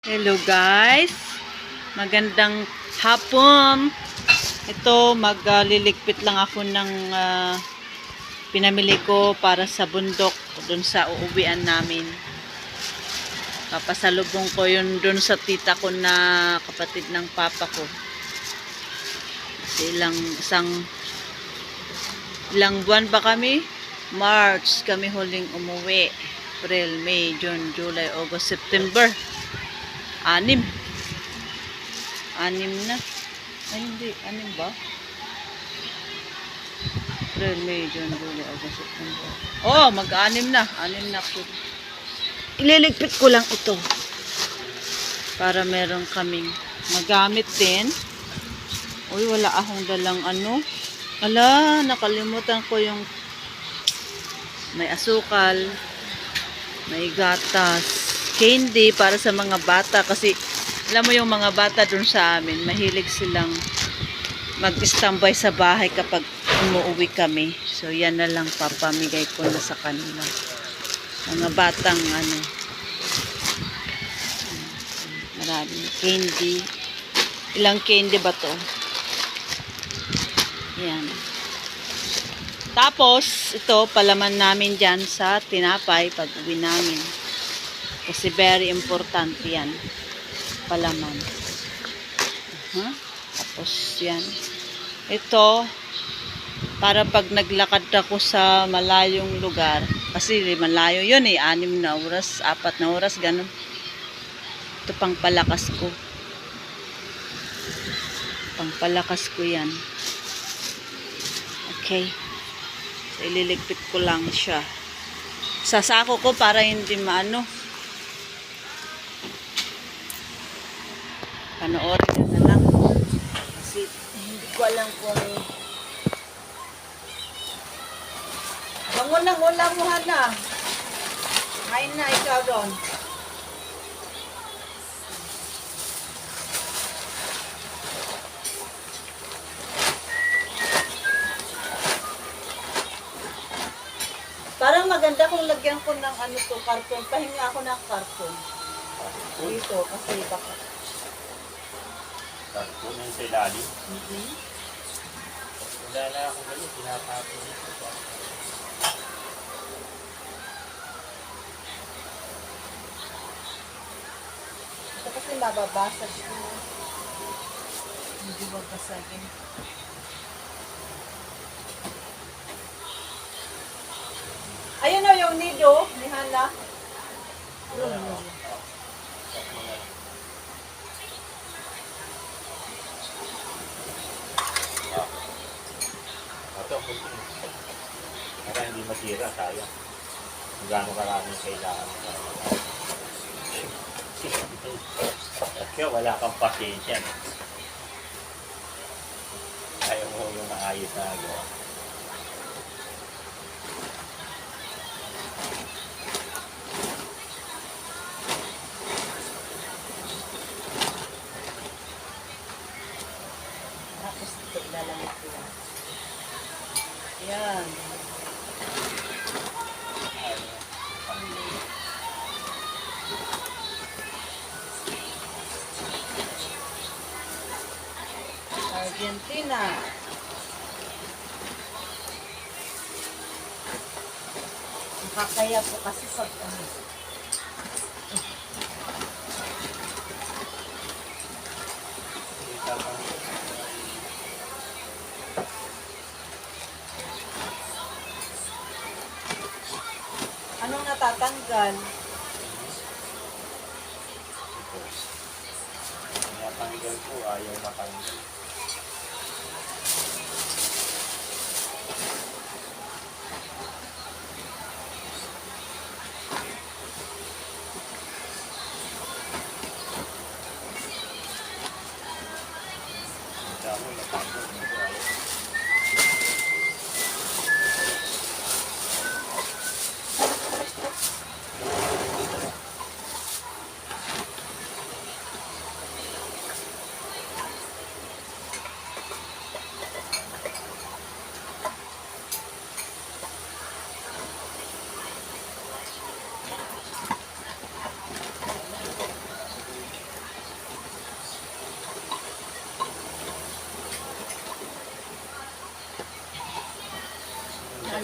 Hello guys. Magandang hapon. Ito magliligpit lang ako ng ah, pinamili ko para sa bundok doon sa uuwian namin. Papasalubong ko yun doon sa tita ko na kapatid ng papa ko. Ilang isang ilang buwan ba kami? March kami huling umuwi. April, May, June, July, August, September. Anim. Anim na. Ay, hindi. Anim ba? April, May, June, July, August, September. Oh, mag-anim na. Anim na po. Ililigpit ko lang ito. Para meron kaming magamit din. Uy, wala akong dalang ano. Ala, nakalimutan ko yung may asukal, may gatas, candy para sa mga bata kasi alam mo yung mga bata dun sa amin, mahilig silang mag-standby sa bahay kapag umuwi kami. So yan na lang papamigay ko na sa kanila. Mga batang ano, maraming candy. Ilang candy ba to? Yan. Tapos, ito, palaman namin dyan sa tinapay pag uwi namin. Kasi very important yan. Palaman. Huh? Tapos, yan. Ito, para pag naglakad ako sa malayong lugar, kasi malayo yun eh, anim na oras, apat na oras, ganun. Ito pang palakas ko. Pang palakas ko yan. Okay. So, ililigpit ko lang siya. Sasako ko para hindi maano. Panoorin nyo na lang. Kasi hindi ko alam kung... Bangon ng ulam mo, Hana. Kain na ikaw doon. Parang maganda kung lagyan ko ng ano to, karton. Pahinga ako ng karton. Dito, kasi baka. Tapos yung sa ilalim. Mhm. Wala na ako ganyan, tinatapon ito. Ito kasi mababasag ko. Hindi babasagin. Ayun o yung nido ni Hana. Yun, yun. Ito, kunti. Para hindi masira, sayang. Gaano karami kailangan. Kaya wala kang pasensya. Ayaw mo yung maayos na gawa. Tapos ito ilalamit ko lang. Argentina. Nakakaya po kasi sa Anong natatanggal? Tinatanggal ko, ayaw matanggal.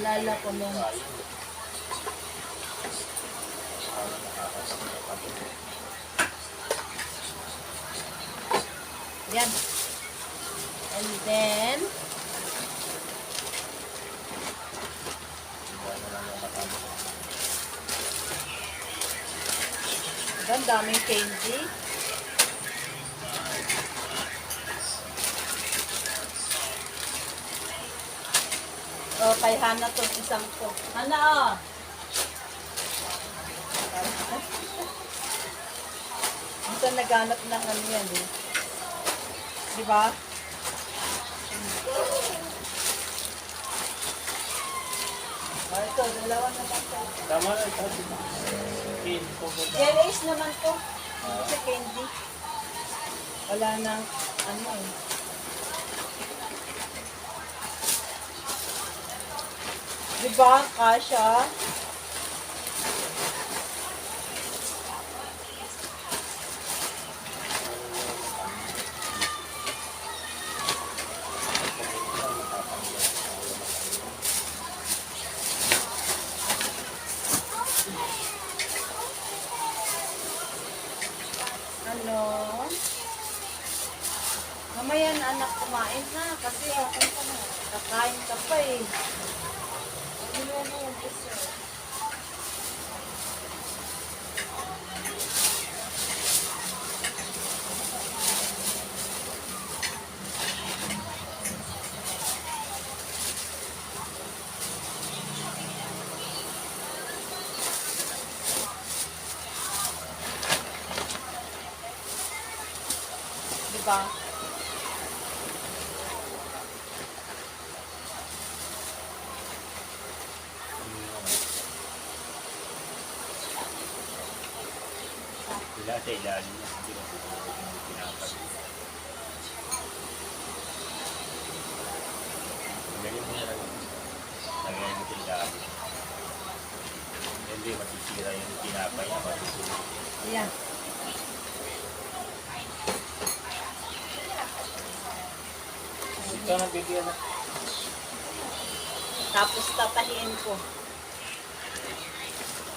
Ko nung Yan. And then, Ang daming candy. Kay Hana to isang to. Hana, oh. Ito naghanap ng ano yan eh. Di ba? Oh, ito, dalawa naman to. Tama na ito. Pin po po. Ace naman to. Hindi sa candy. Wala nang ano eh. Diba, Kasha? Ano? Mamaya na anak kumain na kasi ako ka na. Kakain ka pa eh. Diba? Sila sa ilalim na. Hindi ko pinapag. Galing mo na lang. Lagyan mo sa ilalim. Hindi, masisira yung tinapay na masisira. Ayan. Ito na bigyan na. Tapos tatahiin ko.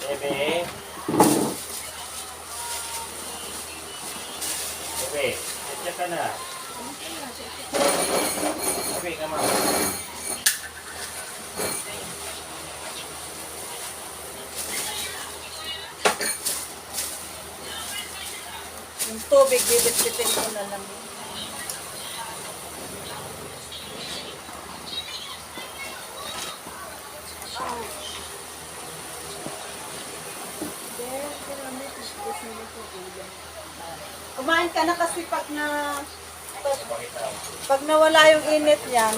Bebe. Bebe, kaya ka na. Bebe, ka ma. Yung tubig, bibit-bitin ko na lang. Kumain ka na kasi pag na pag nawala yung init niyan,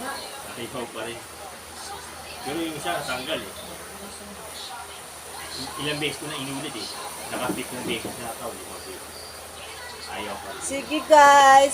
Natipaw pa rin. Pero yung isa, natanggal eh. Ilang beses ko na inulit eh. Nakapit ng beses na tao. Ayaw pa rin. sige guys,